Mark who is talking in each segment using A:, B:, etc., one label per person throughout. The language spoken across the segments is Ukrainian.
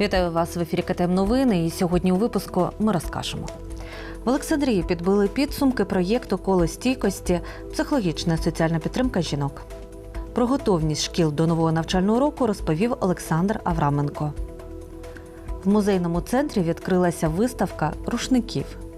A: Вітаю вас в ефірі КТМ Новини. І сьогодні у випуску ми розкажемо. В Олександрії підбили підсумки проєкту коло стійкості, психологічна соціальна підтримка жінок. Про готовність шкіл до нового навчального року розповів Олександр Авраменко. В музейному центрі відкрилася виставка рушників. –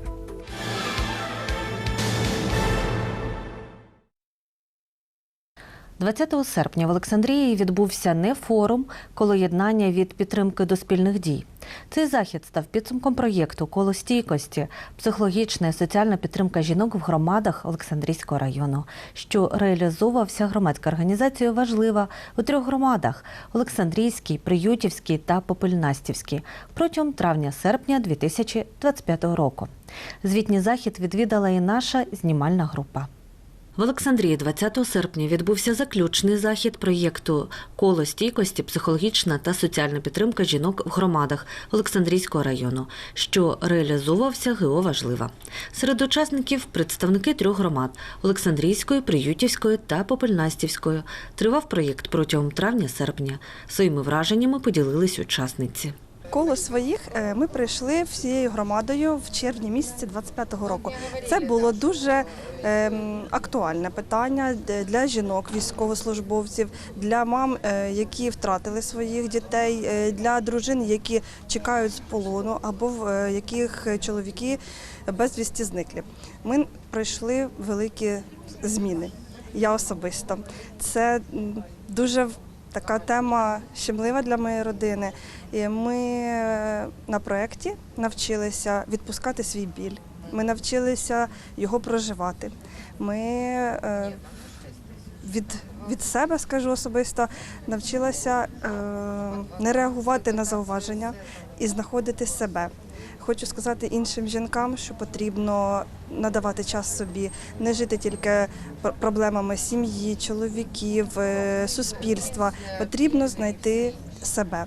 A: 20 серпня в Олександрії відбувся не форум коло єднання від підтримки до спільних дій. Цей захід став підсумком проєкту коло стійкості, психологічна і соціальна підтримка жінок в громадах Олександрійського району, що реалізовувався громадською організацією важлива у трьох громадах: Олександрійській, Приютівській та Попельнастівській протягом травня-серпня 2025 року. Звітній захід відвідала і наша знімальна група. В Олександрії 20 серпня відбувся заключний захід проєкту Коло стійкості, психологічна та соціальна підтримка жінок в громадах Олександрійського району, що реалізовувався ГО Важлива. Серед учасників представники трьох громад Олександрійської, Приютівської та Попельнастівської. Тривав проєкт протягом травня-серпня. Своїми враженнями поділились учасниці.
B: Коло своїх е, ми прийшли всією громадою в червні місяці 25-го року. Це було дуже ем, актуальне питання для жінок, військовослужбовців, для мам, е, які втратили своїх дітей, е, для дружин, які чекають з полону, або в яких чоловіки безвісті зниклі. Ми пройшли великі зміни. Я особисто. Це дуже така тема щемлива для моєї родини. І ми е, на проєкті навчилися відпускати свій біль. Ми навчилися його проживати. Ми е, від, від себе, скажу особисто, навчилася е, не реагувати на зауваження і знаходити себе. Хочу сказати іншим жінкам, що потрібно надавати час собі, не жити тільки проблемами сім'ї, чоловіків, е, суспільства. Потрібно знайти себе.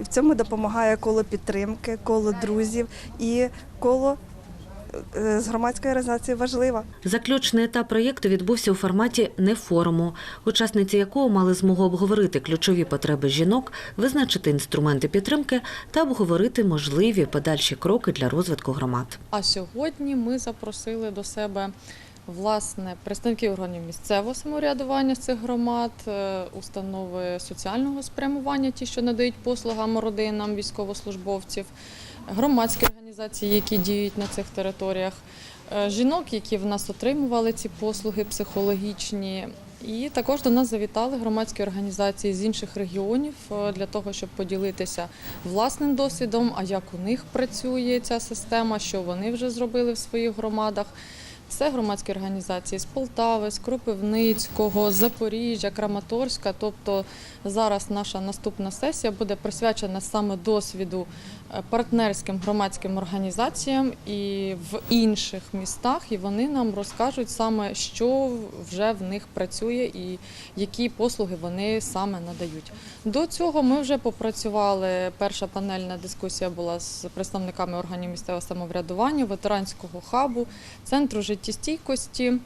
B: І в цьому допомагає коло підтримки, коло друзів і коло з громадської організації важлива.
A: Заключний етап проєкту відбувся у форматі не форуму, учасниці якого мали змогу обговорити ключові потреби жінок, визначити інструменти підтримки та обговорити можливі подальші кроки для розвитку громад.
C: А сьогодні ми запросили до себе власне представників органів місцевого самоврядування з цих громад, е, установи соціального спрямування, ті, що надають послугам родинам військовослужбовців, громадські організації, які діють на цих територіях, е, жінок, які в нас отримували ці послуги психологічні. І також до нас завітали громадські організації з інших регіонів е, для того, щоб поділитися власним досвідом, а як у них працює ця система, що вони вже зробили в своїх громадах. Це громадські організації з Полтави, з Кропивницького, Запоріжжя, Краматорська. Тобто зараз наша наступна сесія буде присвячена саме досвіду партнерським громадським організаціям і в інших містах, і вони нам розкажуть саме, що вже в них працює і які послуги вони саме надають. До цього ми вже попрацювали. Перша панельна дискусія була з представниками органів місцевого самоврядування, ветеранського хабу, центру життєстійкості.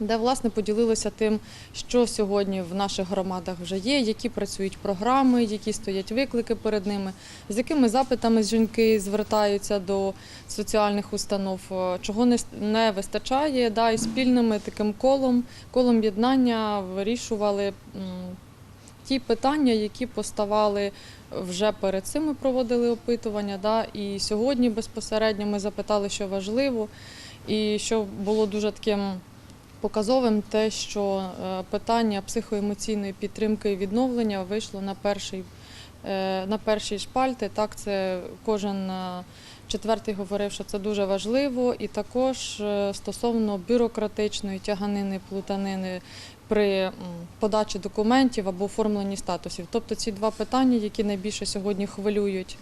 C: Де власне поділилися тим, що сьогодні в наших громадах вже є, які працюють програми, які стоять виклики перед ними, з якими запитами жінки звертаються до соціальних установ, е, чого не, вистачає, да, і спільними таким колом, колом єднання вирішували ті питання, які поставали вже перед цим. Ми проводили опитування. Да, і сьогодні безпосередньо ми запитали, що важливо, і що було дуже таким показовим те, що е, питання психоемоційної підтримки і відновлення вийшло на перший, е, на перші шпальти. Так, це кожен е, четвертий говорив, що це дуже важливо, і також стосовно бюрократичної тяганини, плутанини при подачі документів або оформленні статусів. Тобто ці два питання, які найбільше сьогодні хвилюють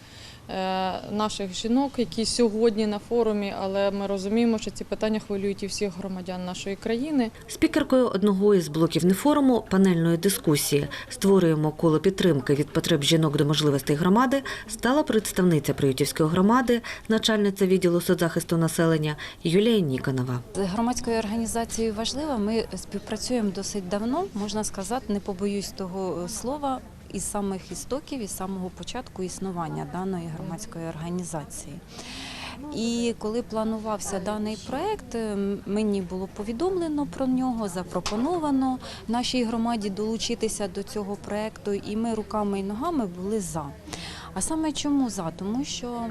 C: наших жінок, які сьогодні на форумі, але ми розуміємо, що ці питання хвилюють і всіх громадян нашої країни.
A: Спікеркою одного із блоків нефоруму панельної дискусії Створюємо коло підтримки від потреб жінок до можливостей громади стала представниця Приютівської громади, начальниця відділу соцзахисту населення Юлія Ніконова.
D: З громадською організацією важлива. Ми співпрацюємо досить давно, можна сказати, не побоюсь того е, слова. Із самих істоків, із самого початку існування даної громадської організації. І коли планувався даний проект, е, мені було повідомлено про нього, запропоновано нашій громаді долучитися до цього проекту, і ми руками і ногами були за. А саме чому за? Тому що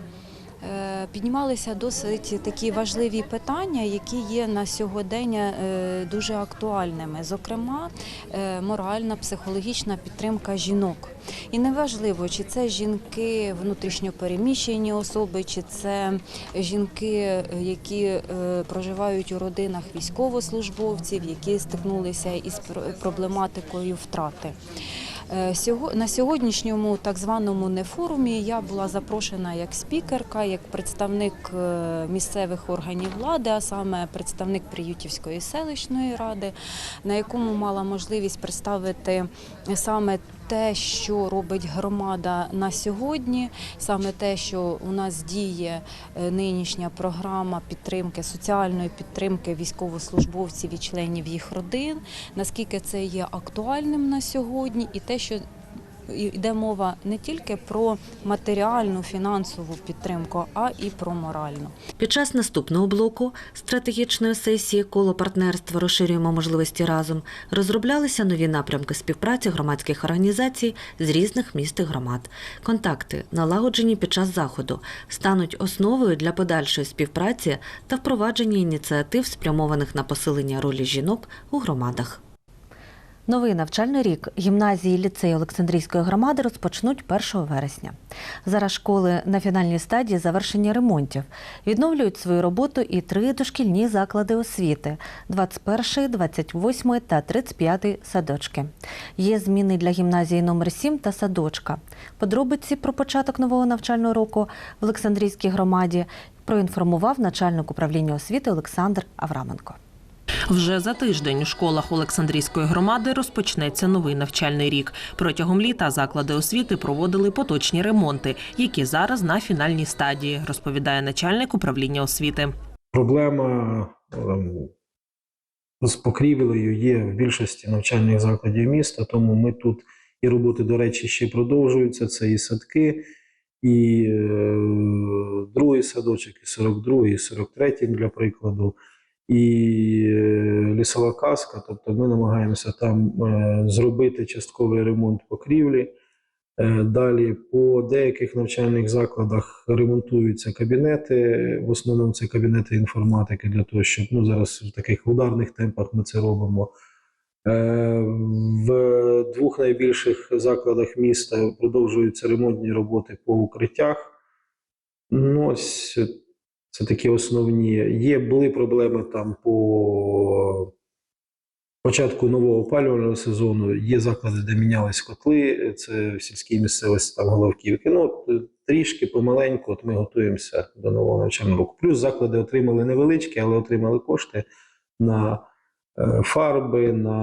D: піднімалися досить такі важливі питання, які є на сьогодення е, дуже актуальними. Зокрема, е, моральна, психологічна підтримка жінок. І неважливо, чи це жінки внутрішньопереміщені особи, чи це жінки, е, які е, проживають у родинах військовослужбовців, які стикнулися із пр- проблематикою втрати. Е, На сьогоднішньому так званому нефорумі я була запрошена як спікерка, як представник е, місцевих органів влади, а саме представник Приютівської селищної ради, на якому мала можливість представити саме те, що робить громада на сьогодні, саме те, що у нас діє е, нинішня програма підтримки соціальної підтримки військовослужбовців і членів їх родин, наскільки це є актуальним на сьогодні, і те, що йде мова не тільки про матеріальну фінансову підтримку, а і про моральну.
A: Під час наступного блоку стратегічної сесії коло партнерства розширюємо можливості разом розроблялися нові напрямки співпраці громадських організацій з різних міст і громад. Контакти, налагоджені під час заходу, стануть основою для подальшої співпраці та впровадження ініціатив, спрямованих на посилення ролі жінок у громадах. Новий навчальний рік гімназії і ліцеї Олександрійської громади розпочнуть 1 вересня. Зараз школи на фінальній стадії завершення ремонтів. Відновлюють свою роботу і три дошкільні заклади освіти: 21, 28 та 35 садочки. Є зміни для гімназії номер 7 та садочка. Подробиці про початок нового навчального року в Олександрійській громаді проінформував начальник управління освіти Олександр Авраменко.
E: Вже за тиждень у школах Олександрійської громади розпочнеться новий навчальний рік. Протягом літа заклади освіти проводили поточні ремонти, які зараз на фінальній стадії, розповідає начальник управління освіти.
F: Проблема ем, з покрівлею є в більшості навчальних закладів міста, тому ми тут і роботи, до речі, ще продовжуються. Це і садки, і е, другий садочок, і 42-й, і 43-й, для прикладу, і е, лісова казка. Тобто ми намагаємося там е, зробити частковий ремонт покрівлі. Е, Далі по деяких навчальних закладах ремонтуються кабінети. В основному це кабінети інформатики для того, щоб ну зараз в таких ударних темпах ми це робимо. В двох найбільших закладах міста продовжуються ремонтні роботи по укриттях. Ну, ось це такі основні. Є були проблеми там по початку нового опалювального сезону. Є заклади, де мінялись котли. Це в сільській місцевості там Головківки. Ну трішки помаленьку. От ми готуємося до нового навчального року. Плюс заклади отримали невеличкі, але отримали кошти на фарби, на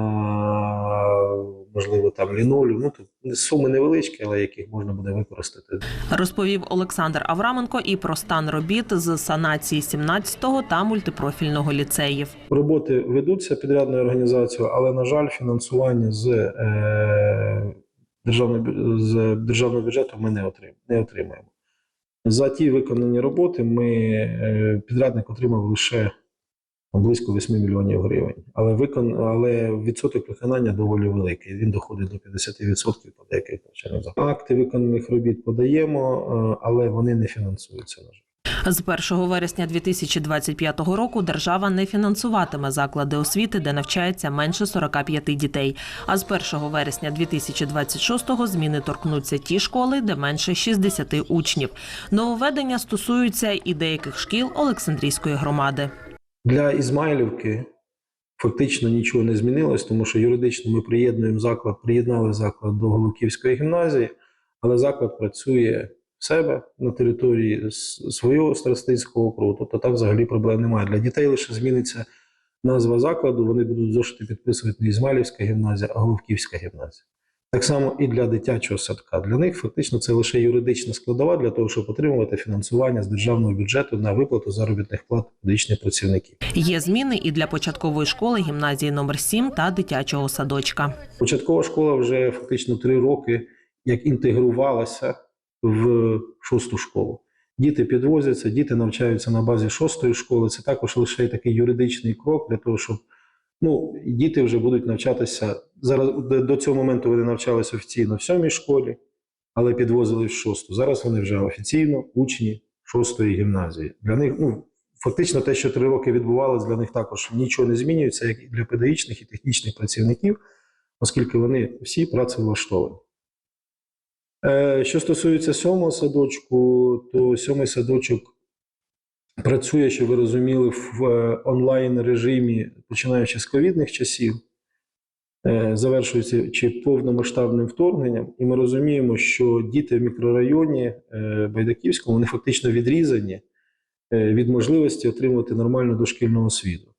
F: можливо там лінолю. Ну тут суми невеличкі, але яких можна буде використати
E: Розповів Олександр Авраменко і про стан робіт з санації 17-го та мультипрофільного ліцеїв.
F: Роботи ведуться підрядною організацією, але, на жаль, фінансування з, е, державного, з державного бюджету ми не, отрим, не отримаємо. За ті виконані роботи ми е, підрядник отримав лише близько 8 мільйонів гривень. Але, викон, але відсоток виконання доволі великий. Він доходить до 50% по деяких навчальних. Акти виконаних робіт подаємо, е, але вони не фінансуються, на жаль.
E: З 1 вересня 2025 року держава не фінансуватиме заклади освіти, де навчається менше 45 дітей. А з 1 вересня 2026 зміни торкнуться ті школи, де менше 60 учнів. Нововведення стосуються і деяких шкіл Олександрійської громади.
F: Для Ізмайлівки фактично нічого не змінилось, тому що юридично ми приєднуємо заклад, приєднали заклад до Головківської гімназії, але заклад працює в себе на території свого старостинського округу. Тобто там взагалі проблем немає. Для дітей лише зміниться назва закладу. Вони будуть зошити підписувати не Ізмайлівська гімназія, а Головківська гімназія. Так само і для дитячого садка. Для них фактично це лише юридична складова для того, щоб отримувати фінансування з державного бюджету на виплату заробітних плат педагогічних працівників.
E: Є зміни і для початкової школи гімназії номер 7 та дитячого садочка.
F: Початкова школа вже фактично три роки як інтегрувалася в шосту школу. Діти підвозяться, діти навчаються на базі шостої школи. Це також лише такий юридичний крок для того, щоб ну, діти вже будуть навчатися. Зараз до- цього моменту вони навчалися офіційно в сьомій школі, але підвозили в шосту. Зараз вони вже офіційно учні шостої гімназії. Для них, ну, фактично, те, що три роки відбувалося, для них також нічого не змінюється, як і для педагогічних і технічних працівників, оскільки вони всі працевлаштовані. Е, Що стосується сьомого садочку, то сьомий садочок працює, щоб ви розуміли, в е, онлайн режимі, починаючи з ковідних часів, е, завершується чи повномасштабним вторгненням, і ми розуміємо, що діти в мікрорайоні е, Байдаківському вони фактично відрізані від можливості отримати нормальну дошкільну освіту.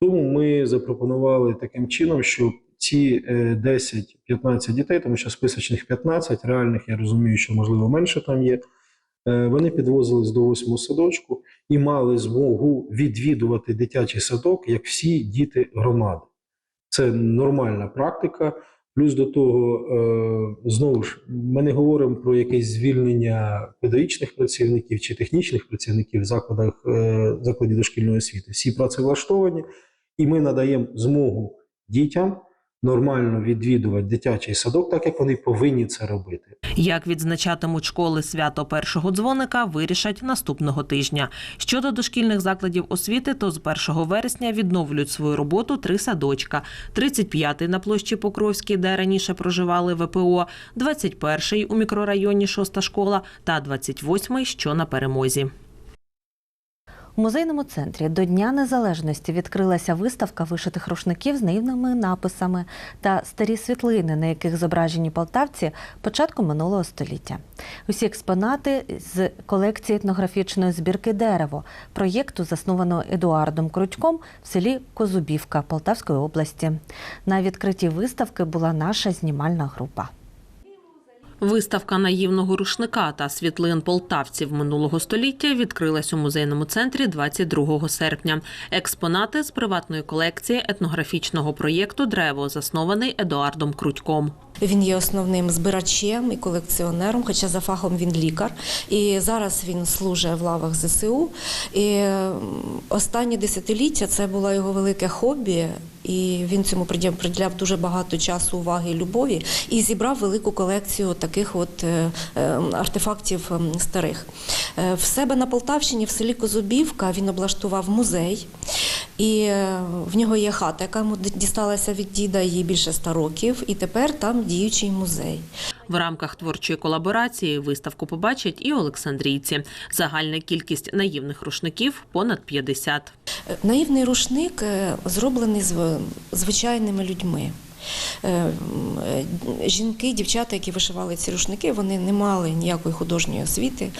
F: Тому ми запропонували таким чином, щоб ці е, 10-15 дітей, тому що списочних 15, реальних я розумію, що можливо менше там є. Е, Вони підвозились до восьмого садочку і мали змогу відвідувати дитячий садок, як всі діти громади. Це нормальна практика. Плюс до того, е, знову ж, ми не говоримо про якесь звільнення педагогічних працівників чи технічних працівників в закладах е, закладів дошкільної освіти. Всі працевлаштовані, і ми надаємо змогу дітям нормально відвідувати дитячий садок, так як вони повинні це робити.
E: Як відзначатимуть школи свято першого дзвоника, вирішать наступного тижня. Щодо дошкільних закладів освіти, то з 1 вересня відновлюють свою роботу три садочка: 35-й на площі Покровській, де раніше проживали ВПО, 21-й у мікрорайоні шоста школа та 28-й, що на перемозі.
A: У музейному центрі до Дня Незалежності відкрилася виставка вишитих рушників з наївними написами та старі світлини, на яких зображені полтавці початку минулого століття. Усі експонати з колекції етнографічної збірки Дерево проєкту, заснованого Едуардом Крутьком в селі Козубівка Полтавської області. На відкритті виставки була наша знімальна група.
E: Виставка наївного рушника та світлин полтавців минулого століття відкрилась у музейному центрі 22 серпня. Експонати з приватної колекції етнографічного проєкту Древо, заснований Едуардом Крутьком.
G: Він є основним збирачем і колекціонером, хоча за фахом він лікар. І зараз він служить в лавах ЗСУ. І останні десятиліття це було його велике хобі, і він цьому приділяв дуже багато часу, уваги і любові і зібрав велику колекцію таких от е, е, артефактів ем, старих. Е, В себе на Полтавщині, в селі Козубівка, він облаштував музей. І в нього є хата, яка йому дісталася від діда, їй більше ста років, і тепер там діючий музей.
E: В рамках творчої колаборації виставку побачать і олександрійці. Загальна кількість наївних рушників понад 50.
G: Е, Наївний рушник зроблений звичайними людьми. Е, е, Жінки, дівчата, які вишивали ці рушники, вони не мали ніякої художньої освіти.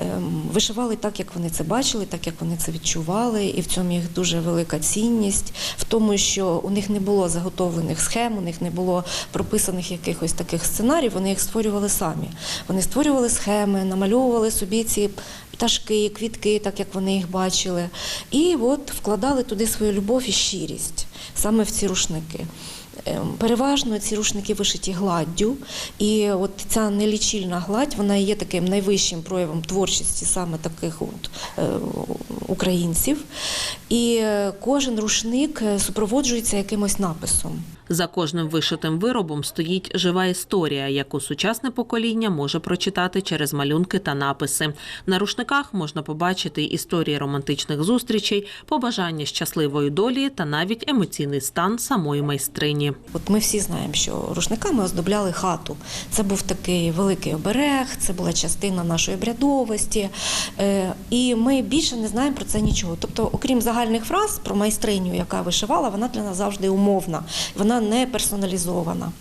G: Е, Вишивали так, як вони це бачили, так як вони це відчували, і в цьому їх дуже велика цінність в тому, що у них не було заготовлених схем, у них не було прописаних якихось таких сценаріїв. Вони їх створювали самі. Вони створювали схеми, намальовували собі ці пташки, квітки, так як вони їх бачили, і от вкладали туди свою любов і щирість саме в ці рушники. Ем, Переважно ці рушники вишиті гладдю, і от ця нелічильна гладь вона є таким найвищим проявом творчості саме таких от, е, українців. І е, кожен рушник е, супроводжується якимось написом.
E: За кожним вишитим виробом стоїть жива історія, яку сучасне покоління може прочитати через малюнки та написи. На рушниках можна побачити історії романтичних зустрічей, побажання щасливої долі та навіть емоційний стан самої майстрині.
G: От ми всі знаємо, що рушниками оздобляли хату. Це був такий великий оберег, це була частина нашої обрядовості. Е, І ми більше не знаємо про це нічого. Тобто, окрім загальних фраз про майстриню, яка вишивала, вона для нас завжди умовна, вона не персоналізована.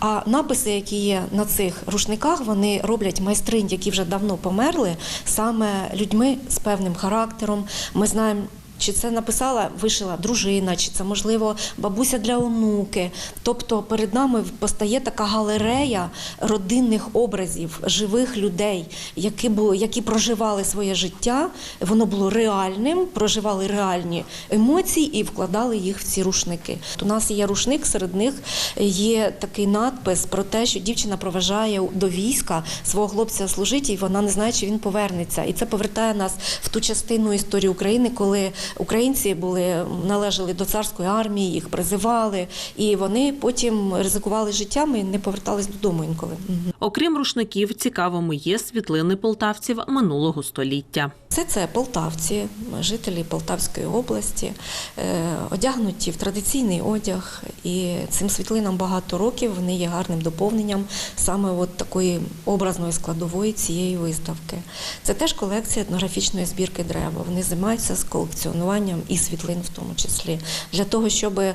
G: А написи, які є на цих рушниках, вони роблять майстринь, які вже давно померли, саме людьми з певним характером. Ми знаємо. Чи це написала, вишила дружина, чи це можливо бабуся для онуки. Тобто перед нами постає така галерея родинних образів живих людей, які які проживали своє життя. Воно було реальним, проживали реальні емоції і вкладали їх в ці рушники. У нас є рушник, серед них є такий надпис про те, що дівчина проважає до війська свого хлопця служить, і вона не знає, чи він повернеться. І це повертає нас в ту частину історії України, коли українці були належали до царської армії, їх призивали, і вони потім ризикували життям і не повертались додому інколи.
E: Окрім рушників, цікавими є світлини полтавців минулого століття.
G: Все це полтавці, жителі Полтавської області, е, одягнуті в традиційний одяг, і цим світлинам багато років вони є гарним доповненням саме от такої образної складової цієї виставки. Це теж колекція етнографічної збірки дерева. Вони займаються з колекціонуванням і світлин, в тому числі, для того, щоб е,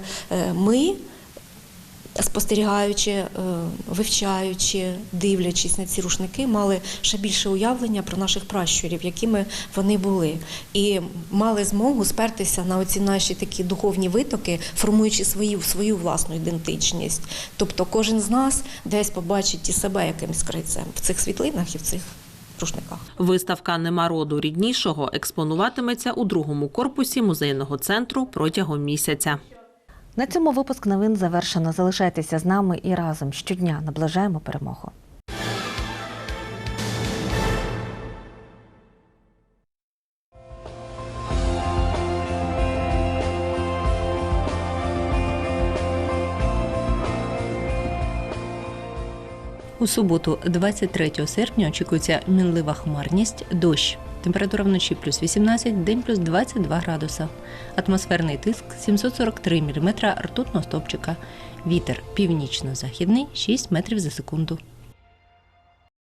G: ми спостерігаючи, е, вивчаючи, дивлячись на ці рушники, мали ще більше уявлення про наших пращурів, якими вони були, і мали змогу спертися на оці наші такі духовні витоки, формуючи свою свою власну ідентичність. Тобто, кожен з нас десь побачить і себе якимось крайцем в цих світлинах і в цих.
E: Виставка Нема роду ріднішого експонуватиметься у другому корпусі музейного центру протягом місяця.
A: На цьому випуск новин завершено. Залишайтеся з нами і разом щодня наближаємо перемогу.
H: У суботу, 23 серпня, очікується мінлива хмарність, дощ. Температура вночі плюс 18, день плюс 22 градуса. Атмосферний тиск 743 мм ртутного стопчика. Вітер північно-західний 6 метрів за секунду.